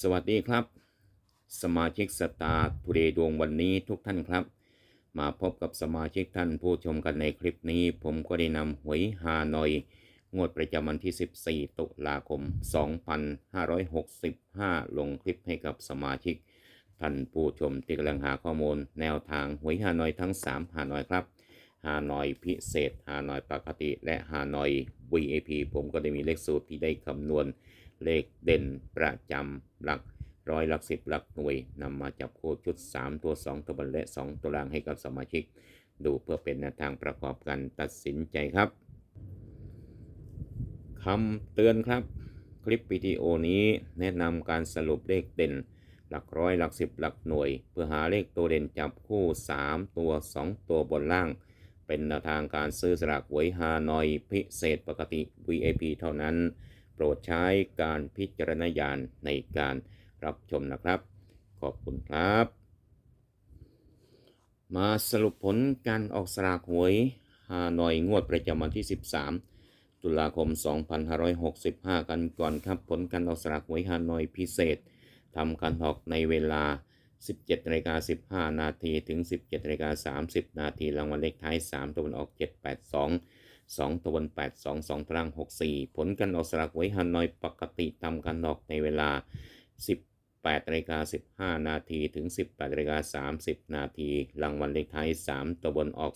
สวัสดีครับ สมาชิกสตาร์ทูเดย์ดวงวันนี้ทุกท่านครับ มาพบกับสมาชิกท่านผู้ชมกันในคลิปนี้ ผมก็ได้นำหวยฮานอย งวดประจำวันที่ 14 ตุลาคม 2565 ลงคลิปให้กับสมาชิก ท่านผู้ชมที่กำลังหาข้อมูล แนวทางหวยฮานอยทั้ง 3 ฮานอยครับฮานอยพิเศษฮานอยปกติ และฮานอย VIP ผมก็ได้มีเลขสูตรที่ได้คำนวณ เลขเด่นประจำหลักร้อยหลักสิบหลักหน่วยนำมาจับคู่ชุด 3 ตัว 2 ตัวบนและ 2 ตัวล่างให้กับสมาชิก ดูเพื่อเป็นแนวทางประกอบกันตัดสินใจครับคำเตือนครับ คลิปวิดีโอนี้แนะนำการสรุปเลขเด่น หลักร้อยหลักสิบหลักหน่วย เพื่อหาเลขตัวเด่นจับคู่ 3 ตัว 2 ตัวบนล่าง เป็นแนวทางการซื้อสลากหวยฮานอยพิเศษปกติ VIP เท่านั้น รดใช้การพิจารณญาณในการรับชมนะครับ ขอบคุณครับ มาสรุปผลการออกสลากหวยฮานอยงวดประจำวันที่ 13 ตุลาคม 2565 กันก่อนครับ ผลการออกสลากหวยฮานอยพิเศษทำการออกในเวลา 17นาฬิกา15 นาทีถึง 17นาฬิกา30 นาทีรางวัลเลขท้าย 3 ตัวออก 782 2ตัวบน8 2 2ตาราง 64 ผลการออกสลากหวยฮานอยปกติทำการออกในเวลา 18นาฬิกา15 นาทีถึง 18นาฬิกา30 นาทีรางวัลเลขท้าย 3ตัวบนออก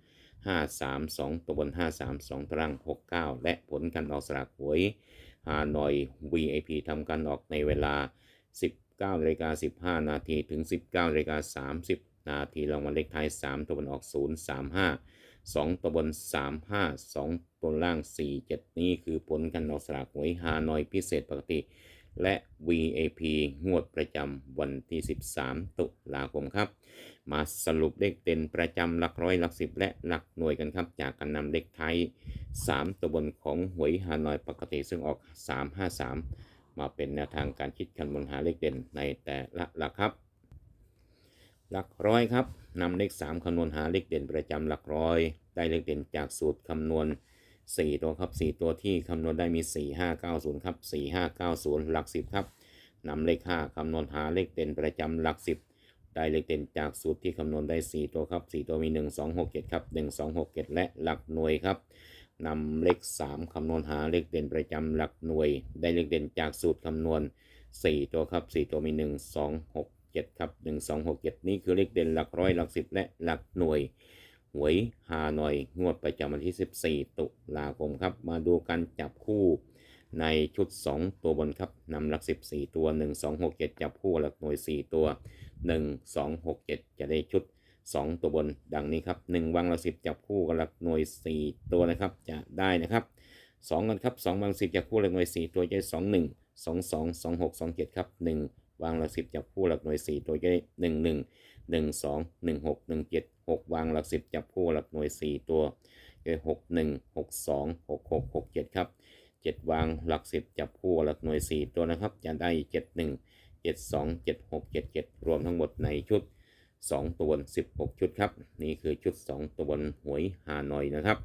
3 5 3 2ตัวบน5 3 2ตาราง 69 และผลการออกสลากหวยฮานอย VIP ทำการออกในเวลา 19นาฬิกา15 นาทีถึง 19นาฬิกา30 นาทีรางวัลเลขท้าย 3ตัวบนออก 035 2 ตัวบน 35 2ตัวล่าง 47 นี่คือผลการออกสลากหวยฮานอยพิเศษปกติ และ VAP งวดประจำวันที่ 13 ตุลาคมครับ มาสรุปเลขเด่นประจำหลักร้อยหลักสิบและหลักหน่วยกันครับ จากการนำเลขไทย 3 ตัวบนของหวยฮานอยปกติซึ่งออก 353 มาเป็นแนวทางการคิดคำนวณหาเลขเด่นในแต่ละหลักครับ หลักร้อยครับนำเลข 3 คำนวณหาเลขเด่นประจำหลักร้อย ได้เลขเด่นจากสูตรคำนวณ 4 ตัวครับ 4 ตัวที่คำนวณได้มี 4 5 9 0 ครับ 4 5 9 0 หลัก 10 ครับนำเลข 5 คำนวณหาเลขเด่นประจำหลัก 10 ได้เลขเด่นจากสูตรที่คำนวณได้ 4 ตัวครับ 4 ตัวมี 1 2 6 7 ครับ 1 2 6 7 และหลักหน่วยครับนำเลข 3 คำนวณหาเลขเด่นประจำหลักหน่วย ได้เลขเด่นจากสูตรคำนวณ 4 ตัวครับ 4 ตัวมี 1 2 6 7ครับ1 2 6 7 นี่คือเลขเด่นหลักร้อยหลัก10และหลักหน่วย หวยฮานอย งวดประจำวันที่ 14 ตุลาคมครับ มาดูกันจับคู่ในชุด 2 ตัวบนครับนำหลัก 14 ตัว 1 2 6 7 จับคู่หลักหน่วย 4 ตัว 1 2 6 7 จะได้ชุด 2 ตัวบนดังนี้ครับ 1 วางหลัก 10 จับคู่กับหลักหน่วย 4 ตัวนะครับ จะได้นะครับ2กันครับ2วาง10 จับคู่หลักหน่วย 4 ตัวจะได้ 2 1 2 2 2 6 2 7 ครับ 1 วางหลัก10จับคู่หลักหน่วย4ตัวจะได้1 1หนึ่งสองหนึ่งหกหนึ่งเจ็ดหกวางหลักสิบจับคู่หลักหน่วยสี่ตัวคือหกหนึ่งหกสองหกหกหกเจ็ดครับเจ็ดวางหลักสิบจับคู่หลักหน่วยสี่ตัวนะครับจะได้เจ็ดหนึ่งเจ็ดสองเจ็ดหกเจ็ดเจ็ดรวมทั้งหมดในชุดสองตัวบนสิบหกชุดครับ นี่คือชุดสองตัวหวยฮานอยนะครับ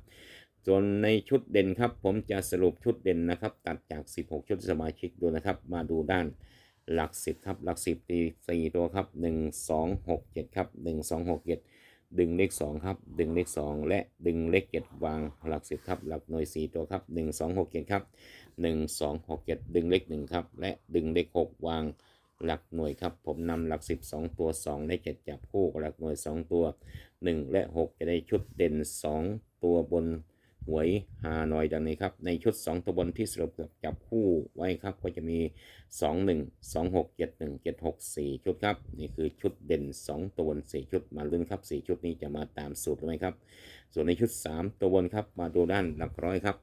ส่วนในชุดเด่นครับ ผมจะสรุปชุดเด่นนะครับ ตัดจาก 16 ชุดสมาชิกดูนะครับ มาดูด้าน หลักสิบครับหลักสิบตีสี่ตัวครับหนึ่งสองหกเจ็ดครับหนึ่งสองหกเจ็ดดึงเลขสองครับดึงเลขสองและดึงเลขเจ็ดวางหลักสิบครับหลักหน่วยสี่ตัวครับหนึ่งสองหกเจ็ดครับหนึ่งสองหกเจ็ดดึงเลขหนึ่งครับและดึงเลขหกวางหลักหน่วยครับ ผมนำหลักสิบสองตัวสองและเจ็ดจับคู่กับหลักหน่วยสองตัวหนึ่งและหกจะได้ชุดเด่นสองตัวบน หวยฮานอยดังนี้ครับ ในชุด 2 ตัวบนที่สรุปกับจับคู่ไว้ครับ ก็จะมี 2 1 2 6 7 1 7 6 4 ชุดครับ นี่คือชุดเด่น 2 ตัวบน 4 ชุดมาลุ้นครับ 4 ชุดนี้จะมาตามสูตรหมครับ ส่วนในชุด 3 ตัวบนครับ มาดูด้านหลักร้อยครับ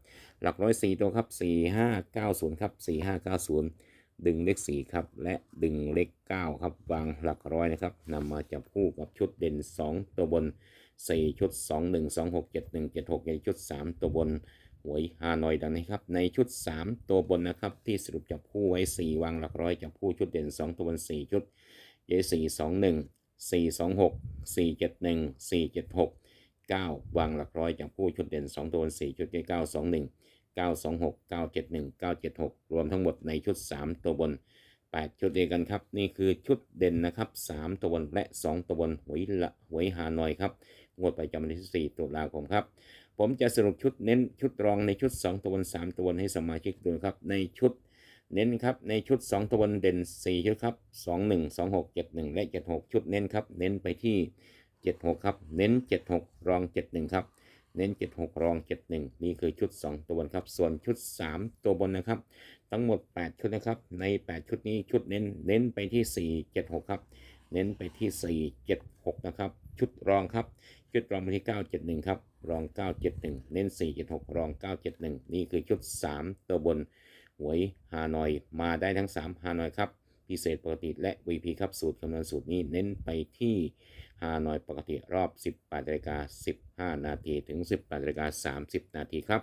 หลักร้อย 4 ตัวครับ 4 5 9 0 ครับ 4 5 9 0ดึงเลข4ครับ และดึงเลข9ครับวางหลักร้อยนะครับนำมาจับคู่กับชุดเด่น 2 ตัวบน สี่ชุดสองหนึ่งสองหกเจ็ดหนึ่งเจ็ดหกในชุดสามตัวบนหวยฮานอยดังนี้ครับ ในชุดสามตัวบนนะครับ ที่สรุปจับคู่ไว้สี่วางหลักร้อยจับคู่ชุดเด่นสองตัวบนสี่ชุดเยสี่สองหนึ่งสี่สองหกสี่เจ็ดหนึ่งสี่เจ็ดหกเก้าวางหลักร้อยจับคู่ชุดเด่นสองตัวบนสี่ชุดเก้าสองหนึ่งเก้าสองหกเก้าเจ็ดหนึ่งเก้าเจ็ดหกรวมทั้งหมดในชุดสามตัวบน 8 ชุดเดียวกันครับ นี่คือชุดเด่นนะครับ 3 ตัวบนและ 2 ตัวบนหวยละหวยฮานอยครับ งวดไปจำวันที่4ตุลาคมครับ ผมจะสรุปชุดเน้นชุดรองในชุด 2 ตัวบน 3 ตัวบนให้สมาชิกดูครับ ในชุดเน้นครับ ในชุด 2 ตัวบนเด่น 4 ชุดครับ 21 26 71 และ 76 ชุดเน้นครับ เน้นไปที่ 76 ครับ เน้น 76 รอง 71 ครับ เน้น 76 รอง 71 นี่คือชุด 2 ตัวบนครับ ส่วนชุด 3 ตัวบนนะครับ ทั้งหมด 8 ชุดนะครับ ใน 8 ชุดนี้ชุดเน้น เน้นไปที่ 4 76 ครับ เน้นไปที่ 4 76 นะครับ ชุดรองครับ ชุดรองไปที่ 971 ครับ รอง 971 เน้น 476 รอง 971 นี่คือชุด 3 ตัวบน หวยฮานอย มาได้ทั้ง 3 ฮานอยครับ พิเศษปกติและ VP ครับสูตรคำนวณสูตรนี้เน้นไปที่ฮานอยปกติรอบ 18นาฬิกา15 นาทีถึง 18นาฬิกา30 นาทีครับ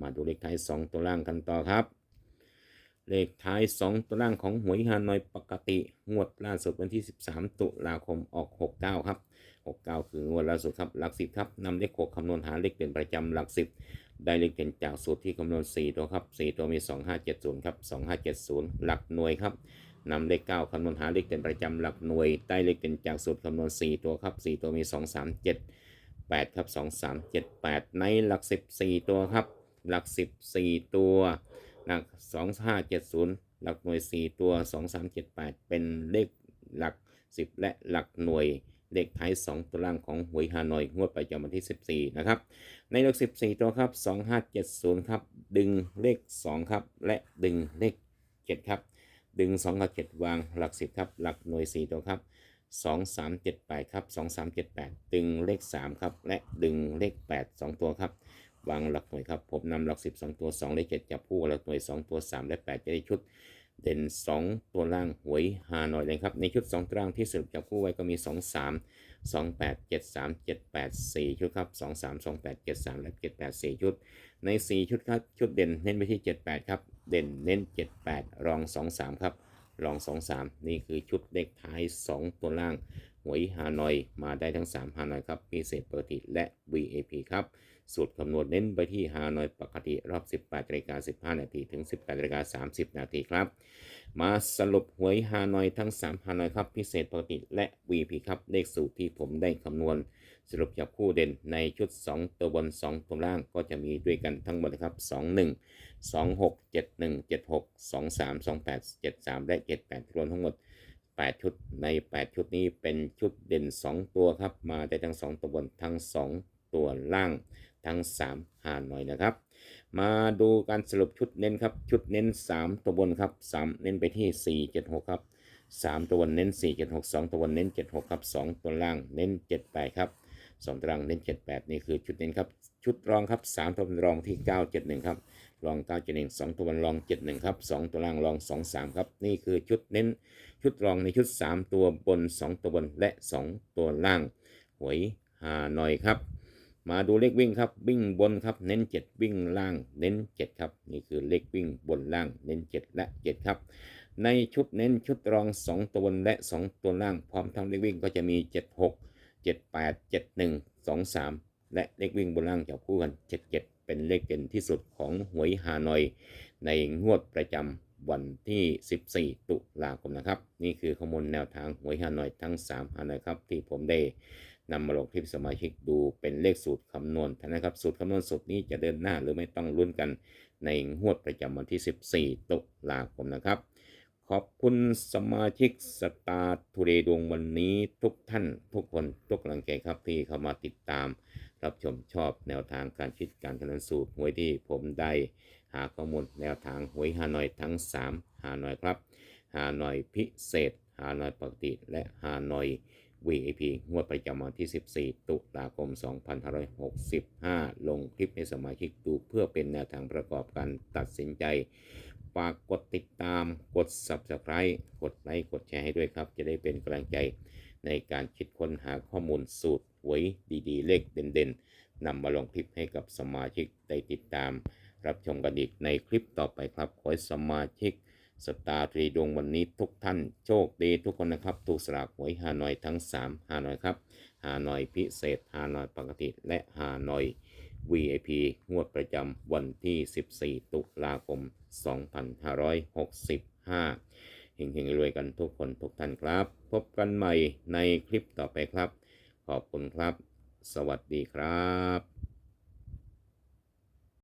มาดูเลขท้าย 2 ตัวล่างกันต่อครับ เลขท้าย 2 ตัวล่างของหวยฮานอยปกติงวดล่าสุดวันที่ 13 ตุลาคมออก 69 ครับ 69 คืองวดล่าสุดครับหลัก10ครับนำเลข6คำนวณหาเลขเด่นประจำหลัก 10ได้เลขเด่นจากสูตรที่คำนวณ 4 ตัวครับ 4 ตัวมี 2570 ครับ 2570 หลักหน่วยครับ นำเลข 9 คำนวณหาเลขเด่นประจำหลักหน่วยได้เลขเด่นจากสูตรคำนวณ 4 ตัวครับ 4 ตัวมี 237 8 ครับ 2378 ในหลัก 14 ตัวครับ หลัก 14 ตัวหลัก2570 หลักหน่วย 4 ตัว 2378 เป็นเลขหลัก 10 และหลักหน่วยเลขท้าย 2 ตัวล่างของหวยฮานอยงวดประจำวันที่ 14 นะครับ ในหลัก14 ตัวครับ 2570 ครับ ดึงเลข 2 ครับ และดึงเลข 7 ครับ ดึง2กับ7วางหลัก 10ครับ หลักหน่วย 4 ตัวครับ 2378ครับ2378 ดึงเลข 3 ครับ และดึงเลข 8 2 ตัวครับ วางหลักหน่วยครับ ผมนำหลัก 10 2 ตัว 2 เลข 7 จับคู่หลักหน่วย 2 ตัว 3 และ 8 จะได้ชุด เด่น 2 ตัวล่างหวยฮาหน่อยเลยครับ ในชุด 2 ตัวล่างที่สรุปจับคู่ไว้ก็มี 2 3 2 8 7 3 7 8 4 ชุดครับ 2 3 2 8 7 3 และ 7 8 4 ชุด ใน 4 ชุดครับ ชุดเด่นเน้นไปที่ 7 8 ครับ เด่นเน้น 7 8 รอง 2 3 ครับ รอง 2 3 นี่คือชุดเลขท้าย 2 ตัวล่าง หวยฮานอยมาได้ทั้ง 3 ฮานอยครับ พิเศษปกติและ VAP ครับ สูตรคำนวณเน้นไปที่ฮานอยปกติรอบ 18นาฬิกา15 นาทีถึง 18นาฬิกา30 นาทีครับ มาสรุปหวยฮานอยทั้ง 3 ฮานอยครับ พิเศษปกติและ VP ครับ เลขสูตรที่ผมได้คำนวณ สรุปจับคู่เด่นในชุด 2 ตัวบน 2 ตัวล่างก็จะมีด้วยกันทั้งหมดนะครับ 21 26 71 76 23 28 73 และ 78 รวมทั้งหมด 8 ชุดใน 8 ชุดนี้เป็นชุดเด่น 2 ตัวครับ มาได้ทั้ง 2 ตัวบนทั้ง 2 ตัวล่างทั้ง 3 หาหน่อยนะครับ มาดูการสรุปชุดเน้นครับ ชุดเน้น 3 ตัวบนครับ 3 เน้นไปที่ 4 7 6 ครับ 3 ตัวบนเน้น 4 7 6 2 ตัวบนเน้น 7 6 ครับ 2 ตัวล่างเน้น 7 8 ครับ 2ตารางเน้น7 8นี่คือชุดเน้นครับ ชุดรองครับ3ตัวบนรองที่9 7 1ครับ รอง9 7 1 2ตัวบนรอง7 1ครับ2ตัวล่างรอง2 3ครับ นี่คือชุดเน้น ชุดรองในชุด3ตัวบน2ตัวบนและ2ตัวล่าง หวยฮานอยครับ มาดูเลขวิ่งครับ วิ่งบนครับ เน้น7วิ่งล่าง เน้น7ครับ นี่คือเลขวิ่งบนล่าง เน้น7และ7ครับในชุดเน้นชุดรอง 2 ตัวบนและ 2 ตัวล่าง พร้อมทั้งเลขวิ่งก็จะมี 7 6 7 8 7 1 2 3 และเลขวิ่งบนล่างจับคู่กัน 7 7 เป็นเลขเด่นที่สุดของหวยฮานอย ในงวดประจำวันที่ 14 ตุลาคมนะครับ นี่คือข้อมูลแนวทางหวยฮานอยทั้ง 3ฮานอยครับ ที่ผมได้นำมาลงคลิปสมาชิกดูเป็นเลขสูตรคำนวณนะครับ สูตรคำนวณสูตรนี้จะเดินหน้าหรือไม่ต้องลุ้นกันในงวดประจำวันที่ 14 ตุลาคมนะครับ ขอบคุณสมาชิกสตาร์ทูเดย์ดวงวันนี้ทุกท่านทุกคนทุกกำลังใจครับที่เข้ามาติดตาม รับชมชอบแนวทางการคิดการคำนวณสูตรหวยที่ผมได้ หาข้อมูลแนวทางหวยฮานอยทั้ง3ฮานอยครับฮานอยพิเศษฮานอยปกติ และฮานอย VIP งวดประจำวันที่ 14 ตุลาคม 2565 ลงคลิปให้สมาชิกดูเพื่อเป็นแนวทางประกอบการตัดสินใจ ฝากกดติดตามกด Subscribe กดไลค์กดแชร์ให้ด้วยครับ จะได้เป็นกำลังใจในการคิดค้นหาข้อมูลสูตรหวยดีๆ เลขเด่นๆนำมาลงคลิปให้กับสมาชิกได้ติดตาม รับชมกันอีกในคลิปต่อไปครับ ขอให้สมาชิกสตาร์ทรีดวงวันนี้ทุกท่านโชคดีทุกคนนะครับ ถูกสลากหวยฮานอยทั้ง3ฮานอยครับ ฮานอยพิเศษฮานอยปกติ และฮานอย VIP งวดประจำวันที่ 14 ตุลาคม 2565เฮงๆรวยกันทุกคนทุกท่านครับ พบกันใหม่ในคลิปต่อไปครับ ขอบคุณครับ สวัสดีครับ